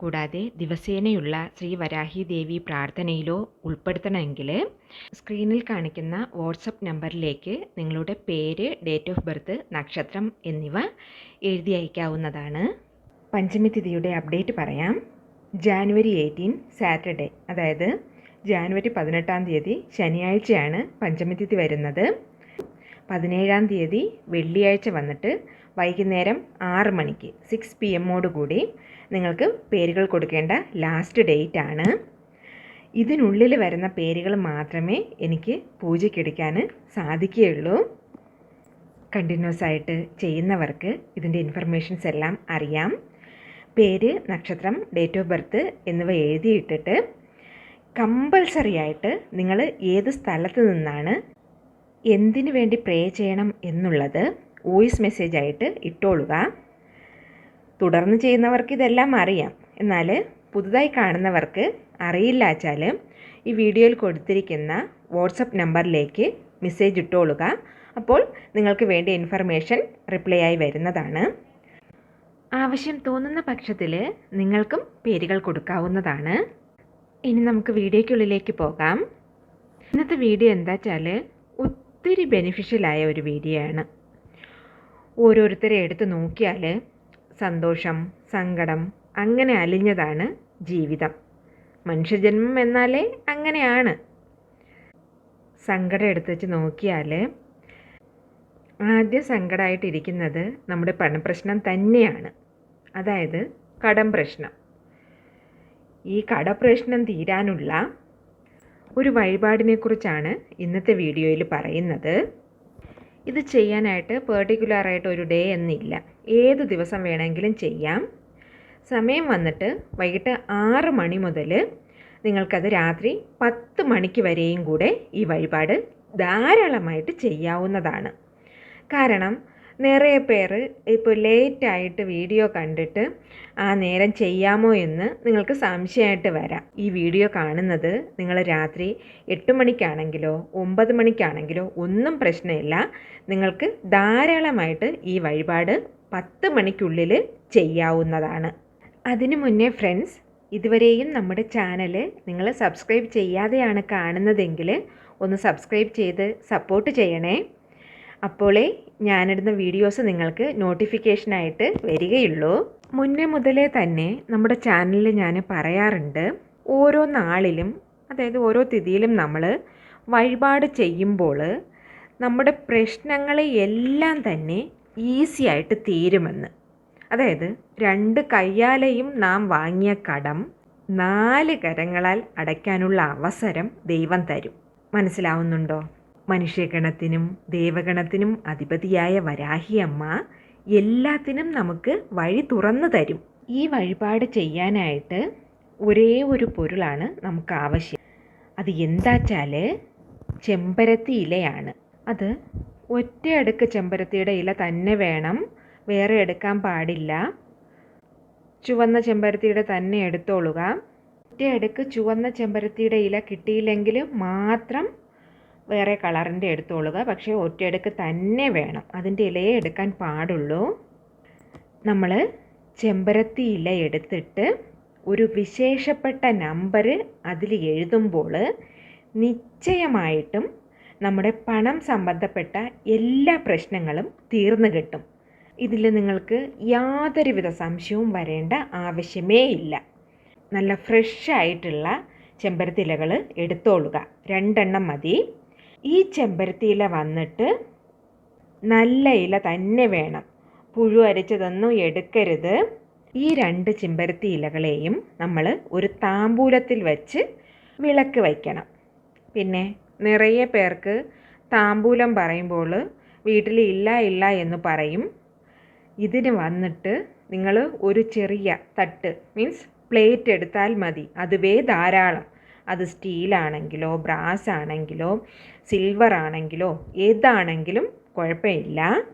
കൂടാതെ ദിവസേനയുള്ള ശ്രീ വരാഹി ദേവി പ്രാർത്ഥനയിലോ ഉൾപ്പെടുത്തണമെങ്കിൽ സ്ക്രീനിൽ കാണിക്കുന്ന വാട്സപ്പ് നമ്പറിലേക്ക് നിങ്ങളുടെ പേര് ഡേറ്റ് ഓഫ് ബർത്ത് നക്ഷത്രം എന്നിവ എഴുതി അയക്കാവുന്നതാണ്. പഞ്ചമി തിഥിയുടെ അപ്ഡേറ്റ് പറയാം. January eighteen Saturday. അതായത് ജാനുവരി പതിനെട്ടാം തീയതി ശനിയാഴ്ചയാണ് പഞ്ചമി തിഥി വരുന്നത്. പതിനേഴാം തീയതി വെള്ളിയാഴ്ച വന്നിട്ട് വൈകുന്നേരം ആറ് മണിക്ക് സിക്സ് പി എമ്മോടുകൂടി നിങ്ങൾക്ക് പേരുകൾ കൊടുക്കേണ്ട ലാസ്റ്റ് ഡേറ്റ് ആണ്. ഇതിനുള്ളിൽ വരുന്ന പേരുകൾ മാത്രമേ എനിക്ക് പൂജയ്ക്കെടുക്കാൻ സാധിക്കുകയുള്ളൂ. കണ്ടിന്യൂസ് ആയിട്ട് ചെയ്യുന്നവർക്ക് ഇതിന്റെ ഇൻഫർമേഷൻസ് എല്ലാം അറിയാം. പേര് നക്ഷത്രം ഡേറ്റ് ഓഫ് ബർത്ത് എന്നിവ എഴുതിയിട്ടിട്ട് കമ്പൽസറി ആയിട്ട് നിങ്ങൾ ഏത് സ്ഥലത്ത് നിന്നാണ് എന്തിനു വേണ്ടി പ്രേ ചെയ്യണം എന്നുള്ളത് വോയിസ് മെസ്സേജ് ആയിട്ട് ഇട്ടോളുക. തുടർന്ന് ചെയ്യുന്നവർക്ക് ഇതെല്ലാം അറിയാം. എന്നാൽ പുതുതായി കാണുന്നവർക്ക് അറിയില്ല വെച്ചാൽ ഈ വീഡിയോയിൽ കൊടുത്തിരിക്കുന്ന വാട്സപ്പ് നമ്പറിലേക്ക് മെസ്സേജ് ഇട്ടോളുക. അപ്പോൾ നിങ്ങൾക്ക് വേണ്ട ഇൻഫർമേഷൻ റിപ്ലൈ ആയി വരുന്നതാണ്. ആവശ്യം തോന്നുന്ന പക്ഷത്തിൽ നിങ്ങൾക്കും പേരുകൾ കൊടുക്കാവുന്നതാണ്. ഇനി നമുക്ക് വീഡിയോയ്ക്കുള്ളിലേക്ക് പോകാം. ഇന്നത്തെ വീഡിയോ എന്താ വെച്ചാൽ ഒത്തിരി ബെനിഫിഷ്യലായ ഒരു വീഡിയോ ആണ്. ഓരോരുത്തരെ എടുത്തു നോക്കിയാൽ സന്തോഷം സങ്കടം അങ്ങനെ അലിഞ്ഞതാണ് ജീവിതം. മനുഷ്യജന്മം എന്നാലേ അങ്ങനെയാണ്. സങ്കടം എടുത്തു വെച്ച് നോക്കിയാൽ ആദ്യം സങ്കടമായിട്ടിരിക്കുന്നത് നമ്മുടെ പണപ്രശ്നം തന്നെയാണ്. അതായത് കടം പ്രശ്നം. ഈ കടപ്രശ്നം തീരാനുള്ള ഒരു വഴിപാടിനെക്കുറിച്ചാണ് ഇന്നത്തെ വീഡിയോയിൽ പറയുന്നത്. ഇത് ചെയ്യാനായിട്ട് പെർട്ടിക്കുലറായിട്ട് ഒരു ഡേ എന്നില്ല. ഏത് ദിവസം വേണമെങ്കിലും ചെയ്യാം. സമയം വന്നിട്ട് വൈകിട്ട് ആറ് മണി മുതൽ നിങ്ങൾക്കത് രാത്രി പത്ത് മണിക്ക് വരെയും കൂടെ ഈ വഴിപാട് ധാരാളമായിട്ട് ചെയ്യാവുന്നതാണ്. കാരണം നിറയെ പേർ ഇപ്പോൾ ലേറ്റായിട്ട് വീഡിയോ കണ്ടിട്ട് ആ നേരം ചെയ്യാമോ എന്ന് നിങ്ങൾക്ക് സംശയമായിട്ട് വരാം. ഈ വീഡിയോ കാണുന്നത് നിങ്ങൾ രാത്രി എട്ട് മണിക്കാണെങ്കിലോ ഒമ്പത് മണിക്കാണെങ്കിലോ ഒന്നും പ്രശ്നമില്ല. നിങ്ങൾക്ക് ധാരാളമായിട്ട് ഈ വഴിപാട് പത്ത് മണിക്കുള്ളിൽ ചെയ്യാവുന്നതാണ്. അതിനു മുന്നേ ഫ്രണ്ട്സ് ഇതുവരെയും നമ്മുടെ ചാനൽ നിങ്ങൾ സബ്സ്ക്രൈബ് ചെയ്യാതെയാണ് കാണുന്നതെങ്കിൽ ഒന്ന് സബ്സ്ക്രൈബ് ചെയ്ത് സപ്പോർട്ട് ചെയ്യണേ. അപ്പോളേ ഞാനിടുന്ന വീഡിയോസ് നിങ്ങൾക്ക് നോട്ടിഫിക്കേഷനായിട്ട് വരികയുള്ളൂ. മുന്നേ മുതലേ തന്നെ നമ്മുടെ ചാനലിൽ ഞാൻ പറയാറുണ്ട് ഓരോ നാളിലും അതായത് ഓരോ തിഥിയിലും നമ്മൾ വഴിപാട് ചെയ്യുമ്പോൾ നമ്മുടെ പ്രശ്നങ്ങളെ എല്ലാം തന്നെ ഈസി ആയിട്ട് തീരുമെന്ന്. അതായത് രണ്ട് കയ്യാലെയും നാം വാങ്ങിയ കടം നാല് കരങ്ങളാൽ അടയ്ക്കാനുള്ള അവസരം ദൈവം തരും. മനസ്സിലാവുന്നുണ്ടോ? മനുഷ്യഗണത്തിനും ദേവഗണത്തിനും അധിപതിയായ വരാഹിയമ്മ എല്ലാത്തിനും നമുക്ക് വഴി തുറന്നു തരും. ഈ വഴിപാട് ചെയ്യാനായിട്ട് ഒരേ ഒരു പൊരുളാണ് നമുക്ക് ആവശ്യം. അത് എന്താച്ചാൽ ചെമ്പരത്തി ഇലയാണ്. അത് ഒറ്റയടുക്ക് ചെമ്പരത്തിയുടെ ഇല തന്നെ വേണം. വേറെ എടുക്കാൻ പാടില്ല. ചുവന്ന ചെമ്പരത്തിയുടെ തന്നെ എടുത്തോളുക. ഒറ്റയടുക്ക് ചുവന്ന ചെമ്പരത്തിയുടെ ഇല കിട്ടിയില്ലെങ്കിൽ മാത്രം വേറെ കളറിന്റെ എടുത്തോളുക. പക്ഷേ ഒറ്റയടുക്ക് തന്നെ വേണം. അതിന്റെ ഇലയെ എടുക്കാൻ പാടുള്ളൂ. നമ്മൾ ചെമ്പരത്തി ഇല എടുത്തിട്ട് ഒരു വിശേഷപ്പെട്ട നമ്പർ അതിൽ എഴുതുമ്പോൾ നിശ്ചയമായിട്ടും നമ്മുടെ പണം സംബന്ധപ്പെട്ട എല്ലാ പ്രശ്നങ്ങളും തീർന്നു കിട്ടും. ഇതിൽ നിങ്ങൾക്ക് യാതൊരുവിധ സംശയവും വരേണ്ട ആവശ്യമേ ഇല്ല. നല്ല ഫ്രഷ് ആയിട്ടുള്ള ചെമ്പരത്തി ഇലകൾ എടുത്തോളുക. രണ്ടെണ്ണം മതി. ഈ ചെമ്പരത്തി ഇല വന്നിട്ട് നല്ല ഇല തന്നെ വേണം. പുഴു അരച്ചതൊന്നും എടുക്കരുത്. ഈ രണ്ട് ചെമ്പരത്തി ഇലകളെയും നമ്മൾ ഒരു താമ്പൂലത്തിൽ വെച്ച് വിളക്ക് വയ്ക്കണം. പിന്നെ നിറയെ പേർക്ക് താമ്പൂലം പറയുമ്പോൾ വീട്ടിൽ ഇല്ല ഇല്ല എന്ന് പറയും. ഇതിന് വന്നിട്ട് നിങ്ങൾ ഒരു ചെറിയ തട്ട് മീൻസ് പ്ലേറ്റ് എടുത്താൽ മതി. അതുവേ ധാരാളം. അത് സ്റ്റീലാണെങ്കിലോ ബ്രാസ് ആണെങ്കിലോ സിൽവർ ആണെങ്കിലോ ഏതാണെങ്കിലും കുഴപ്പമില്ല.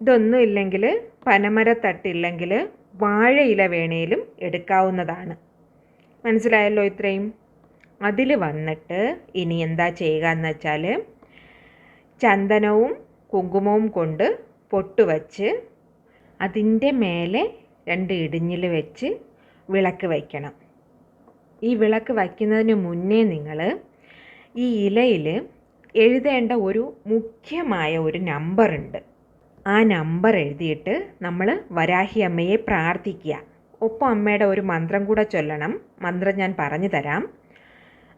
ഇതൊന്നും ഇല്ലെങ്കിൽ പനമരത്തട്ടില്ലെങ്കിൽ വാഴയില വേണേലും എടുക്കാവുന്നതാണ്. മനസ്സിലായല്ലോ ഇത്രയും? അതിൽ വന്നിട്ട് ഇനി എന്താ ചെയ്യുക എന്ന് വെച്ചാൽ ചന്ദനവും കുങ്കുമവും കൊണ്ട് പൊട്ടുവച്ച് അതിന്റെ മേലെ രണ്ട് ഇടിഞ്ഞിൽ വെച്ച് വിളക്ക് വയ്ക്കണം. ഈ വിളക്ക് വയ്ക്കുന്നതിന് മുന്നേ നിങ്ങൾ ഈ ഇലയിൽ എഴുതേണ്ട ഒരു മുഖ്യമായ ഒരു നമ്പറുണ്ട് ആ നമ്പർ എഴുതിയിട്ട് നമ്മൾ വരാഹി അമ്മയെ പ്രാർത്ഥിക്കുക. ഒപ്പം അമ്മയുടെ ഒരു മന്ത്രം കൂടെ ചൊല്ലണം. മന്ത്രം ഞാൻ പറഞ്ഞു തരാം.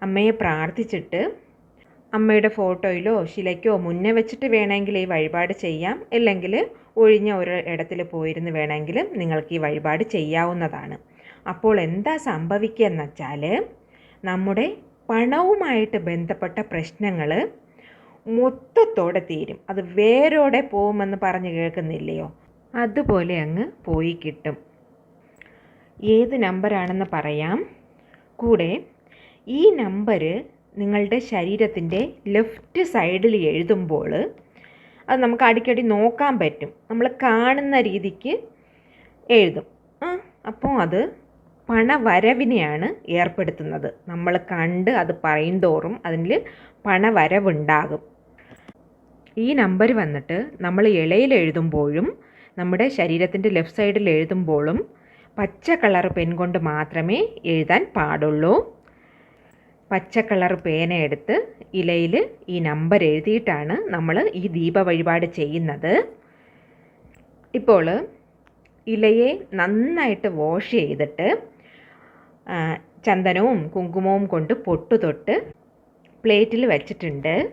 അമ്മയെ പ്രാർത്ഥിച്ചിട്ട് അമ്മയുടെ ഫോട്ടോയിലോ ശിലയ്ക്കോ മുന്നേ വെച്ചിട്ട് വേണമെങ്കിൽ ഈ വഴിപാട് ചെയ്യാം. അല്ലെങ്കിൽ ഒഴിഞ്ഞ ഒരു ഇടത്തിൽ പോയിരുന്ന് വേണമെങ്കിലും നിങ്ങൾക്ക് ഈ വഴിപാട് ചെയ്യാവുന്നതാണ്. അപ്പോൾ എന്താ സംഭവിക്കുക എന്ന് വെച്ചാൽ നമ്മുടെ പണവുമായിട്ട് ബന്ധപ്പെട്ട പ്രശ്നങ്ങൾ മൊത്തത്തോടെ തീരും. അത് വേരോടെ പോകുമെന്ന് പറഞ്ഞ് കേൾക്കുന്നില്ലയോ? അതുപോലെ അങ്ങ് പോയി കിട്ടും. ഏത് നമ്പറാണെന്ന് പറയാം. കൂടെ ഈ നമ്പർ നിങ്ങളുടെ ശരീരത്തിന്റെ ലെഫ്റ്റ് സൈഡിൽ എഴുതുമ്പോൾ അത് നമുക്ക് അടിക്കടി നോക്കാൻ പറ്റും. നമ്മൾ കാണുന്ന രീതിക്ക് എഴുതും. അപ്പോൾ അത് പണവരവിനെയാണ് ഏർപ്പെടുത്തുന്നത്. നമ്മൾ കണ്ട് അത് പറയും തോറും അതിൽ പണവരവുണ്ടാകും. ഈ നമ്പർ വന്നിട്ട് നമ്മൾ ഇളയിൽ എഴുതുമ്പോഴും നമ്മുടെ ശരീരത്തിന്റെ ലെഫ്റ്റ് സൈഡിൽ എഴുതുമ്പോഴും പച്ച കളർ പെൻ കൊണ്ട് മാത്രമേ എഴുതാൻ പാടുള്ളൂ. പച്ച കളർ പേന എടുത്ത് ഇലയിൽ ഈ നമ്പർ എഴുതിയിട്ടാണ് നമ്മൾ ഈ ദീപ വഴിപാട് ചെയ്യുന്നത്. ഇപ്പോൾ ഇലയെ നന്നായിട്ട് വാഷ് ചെയ്തിട്ട് ചന്ദനവും കുങ്കുമവും കൊണ്ട് പൊട്ടു തൊട്ട് പ്ലേറ്റിൽ വെച്ചിട്ടുണ്ട്.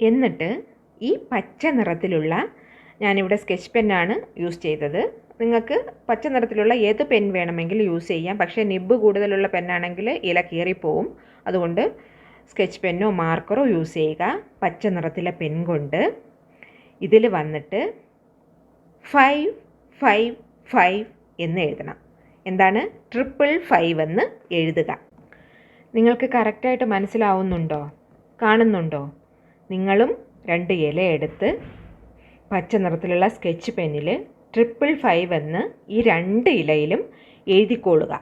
എന്നിട്ട് ഈ പച്ച നിറത്തിലുള്ള ഞാനിവിടെ സ്കെച്ച് പെന്നാണ് യൂസ് ചെയ്തത്. നിങ്ങൾക്ക് പച്ച നിറത്തിലുള്ള ഏത് പെൻ വേണമെങ്കിലും യൂസ് ചെയ്യാം. പക്ഷേ നിബ് കൂടുതലുള്ള പെന്നാണെങ്കിൽ ഇല കീറിപ്പോവും. അതുകൊണ്ട് സ്കെച്ച് പെന്നോ മാർക്കറോ യൂസ് ചെയ്യുക. പച്ച നിറത്തിലെ പെൻ കൊണ്ട്. ഇതിൽ വന്നിട്ട് ഫൈവ് ഫൈവ് ഫൈവ് എന്ന് എഴുതണം. എന്താണ്? ട്രിപ്പിൾ ഫൈവ് എന്ന് എഴുതുക. നിങ്ങൾക്ക് കറക്റ്റായിട്ട് മനസ്സിലാവുന്നുണ്ടോ? കാണുന്നുണ്ടോ? നിങ്ങളും രണ്ട് ഇല എടുത്ത് പച്ച നിറത്തിലുള്ള സ്കെച്ച് പെന്നിൽ ട്രിപ്പിൾ ഫൈവ് എന്ന് ഈ രണ്ട് ഇലയിലും എഴുതിക്കൊള്ളുക.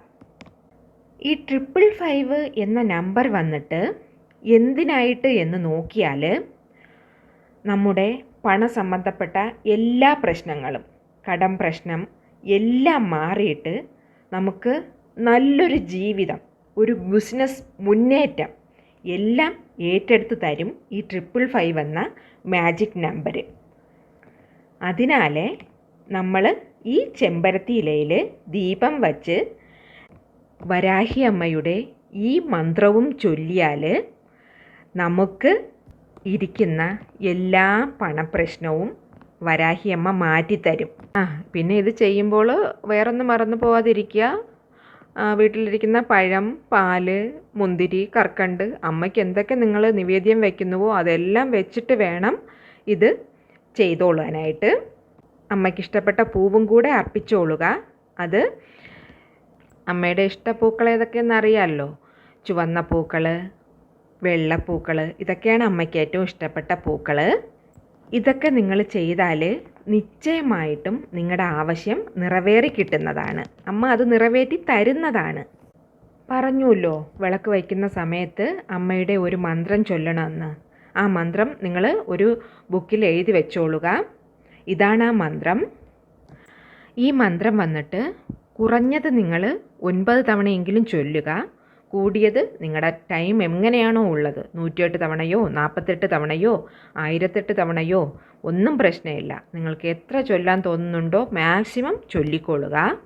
ഈ ട്രിപ്പിൾ ഫൈവ് എന്ന നമ്പർ വന്നിട്ട് എന്തിനായിട്ട് എന്ന് നോക്കിയാൽ നമ്മുടെ പണ സംബന്ധപ്പെട്ട എല്ലാ പ്രശ്നങ്ങളും കടം പ്രശ്നം എല്ലാം മാറിയിട്ട് നമുക്ക് നല്ലൊരു ജീവിതം ഒരു ബിസിനസ് മുന്നേറ്റം എല്ലാം ഏറ്റെടുത്ത് തരും ഈ ട്രിപ്പിൾ ഫൈവ് എന്ന മാജിക് നമ്പർ അതിനാൽ നമ്മൾ ഈ ചെമ്പരത്തി ഇലയിൽ ദീപം വച്ച് വരാഹി അമ്മയുടെ ഈ മന്ത്രവും ചൊല്ലിയാൽ നമുക്ക് ഇരിക്കുന്ന എല്ലാ പണപ്രശ്നവും വരാഹിയമ്മ മാറ്റിത്തരും. ആ പിന്നെ ഇത് ചെയ്യുമ്പോൾ വേറൊന്നും മറന്നു പോവാതിരിക്കുക. വീട്ടിലിരിക്കുന്ന പഴം പാൽ മുന്തിരി കർക്കണ്ട് അമ്മയ്ക്ക് എന്തൊക്കെ നിങ്ങൾ നിവേദ്യം വയ്ക്കുന്നുവോ അതെല്ലാം വെച്ചിട്ട് വേണം ഇത് ചെയ്തോളാനായിട്ട് അമ്മയ്ക്ക് ഇഷ്ടപ്പെട്ട പൂവും കൂടെ അർപ്പിച്ചോളുക. അത് അമ്മയുടെ ഇഷ്ടപ്പൂക്കൾ ഏതൊക്കെയെന്ന് അറിയാമല്ലോ? ചുവന്ന പൂക്കൾ വെള്ളപ്പൂക്കൾ ഇതൊക്കെയാണ് അമ്മയ്ക്ക് ഏറ്റവും ഇഷ്ടപ്പെട്ട പൂക്കൾ. ഇതൊക്കെ നിങ്ങൾ ചെയ്താൽ നിശ്ചയമായിട്ടും നിങ്ങളുടെ ആവശ്യം നിറവേറി കിട്ടുന്നതാണ്. അമ്മ അത് നിറവേറ്റി തരുന്നതാണ്. പറഞ്ഞുല്ലോ വിളക്ക് വയ്ക്കുന്ന സമയത്ത് അമ്മയുടെ ഒരു മന്ത്രം ചൊല്ലണമെന്ന്. ആ മന്ത്രം നിങ്ങൾ ഒരു ബുക്കിൽ എഴുതി വെച്ചോളുക. ഇതാണ് ആ മന്ത്രം. ഈ മന്ത്രം വന്നിട്ട് കുറഞ്ഞത് നിങ്ങൾ ഒൻപത് തവണയെങ്കിലും ചൊല്ലുക. കൂടിയത് നിങ്ങളുടെ ടൈം എങ്ങനെയാണോ ഉള്ളത്? നൂറ്റിയെട്ട് തവണയോ നാൽപ്പത്തെട്ട് തവണയോ ആയിരത്തെട്ട് തവണയോ ഒന്നും പ്രശ്നമില്ല. നിങ്ങൾക്ക് എത്ര ചൊല്ലാൻ തോന്നുന്നുണ്ടോ മാക്സിമം ചൊല്ലിക്കൊള്ളുക.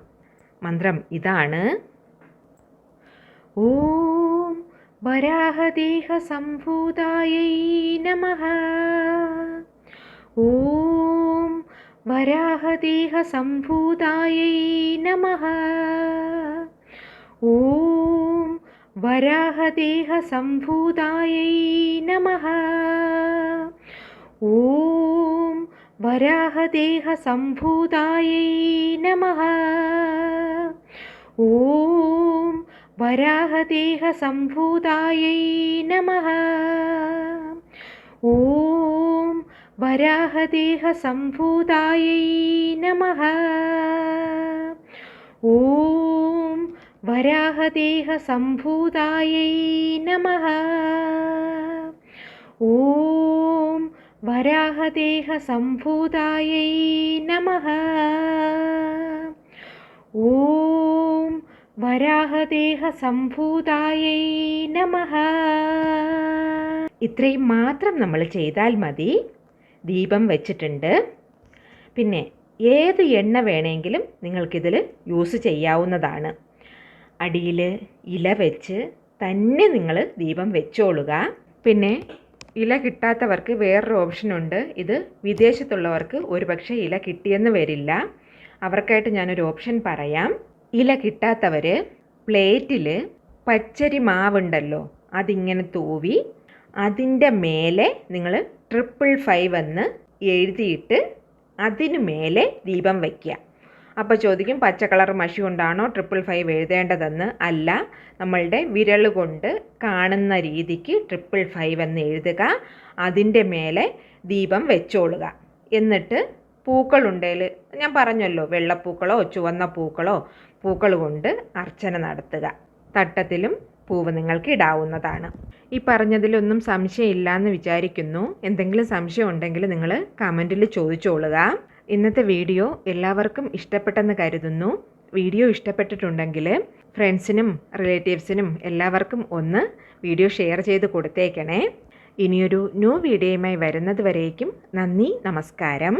മന്ത്രം ഇതാണ്. ഓം വരാഹദേഹ സംഭൂതായൈ നമ. ഓം വരാഹദേഹ സംഭൂതായൈ നമ. ഓം वराहदेहसम्भूतायै नमः। ॐ वराहदेहसम्भूतायै नमः। ॐ वराहदेहसम्भूतायै नमः। ॐ वराहदेहसम्भूतायै नमः। ॐ വരാഹദേഹസംഭൂതായൈ നമഃ ഓം വരാഹദേഹസംഭൂതായൈ നമഃ ഓം വരാഹദേഹസംഭൂതായൈ നമ ഇത്രയും മാത്രം നമ്മൾ ചെയ്താൽ മതി. ദീപം വെച്ചിട്ടുണ്ട്. പിന്നെ ഏത് എണ്ണ വേണമെങ്കിലും നിങ്ങൾക്കിതിൽ യൂസ് ചെയ്യാവുന്നതാണ്. അടിയിൽ ഇല വെച്ച് തന്നെ നിങ്ങൾ ദീപം വെച്ചോളുക. പിന്നെ ഇല കിട്ടാത്തവർക്ക് വേറൊരു ഓപ്ഷനുണ്ട് ഇത് വിദേശത്തുള്ളവർക്ക് ഒരുപക്ഷെ ഇല കിട്ടിയെന്ന് വരില്ല. അവർക്കായിട്ട് ഞാനൊരു ഓപ്ഷൻ പറയാം. ഇല കിട്ടാത്തവർ പ്ലേറ്റിൽ പച്ചരി മാവുണ്ടല്ലോ അതിങ്ങനെ തൂവി അതിന്റെ മേലെ നിങ്ങൾ ട്രിപ്പിൾ ഫൈവ് എന്ന് എഴുതിയിട്ട് അതിനു മേലെ ദീപം വയ്ക്കുക. അപ്പോൾ ചോദിക്കും പച്ച കളർ മഷി കൊണ്ടാണോ ട്രിപ്പിൾ ഫൈവ് എഴുതേണ്ടതെന്ന്? അല്ല നമ്മളുടെ വിരൽ കൊണ്ട് കാണുന്ന രീതിക്ക് ട്രിപ്പിൾ ഫൈവ് എന്ന് എഴുതുക. അതിന്റെ മേലെ ദീപം വെച്ചോളുക. എന്നിട്ട് പൂക്കളുണ്ടേൽ ഞാൻ പറഞ്ഞല്ലോ വെള്ളപ്പൂക്കളോ ചുവന്ന പൂക്കളോ പൂക്കൾ കൊണ്ട് അർച്ചന നടത്തുക. തട്ടത്തിലും പൂവ് നിങ്ങൾക്ക് ഇടാവുന്നതാണ്. ഈ പറഞ്ഞതിലൊന്നും സംശയമില്ല എന്ന് വിചാരിക്കുന്നു. എന്തെങ്കിലും സംശയം ഉണ്ടെങ്കിൽ നിങ്ങൾ കമന്റിൽ ചോദിച്ചോളുക. ഇന്നത്തെ വീഡിയോ എല്ലാവർക്കും ഇഷ്ടപ്പെട്ടെന്ന് കരുതുന്നു. വീഡിയോ ഇഷ്ടപ്പെട്ടിട്ടുണ്ടെങ്കിൽ ഫ്രണ്ട്സിനും റിലേറ്റീവ്സിനും എല്ലാവർക്കും ഒന്ന് വീഡിയോ ഷെയർ ചെയ്ത് കൊടുത്തേക്കണേ. ഇനിയൊരു ന്യൂ വീഡിയോയുമായി വരുന്നത് വരേക്കും നന്ദി നമസ്കാരം.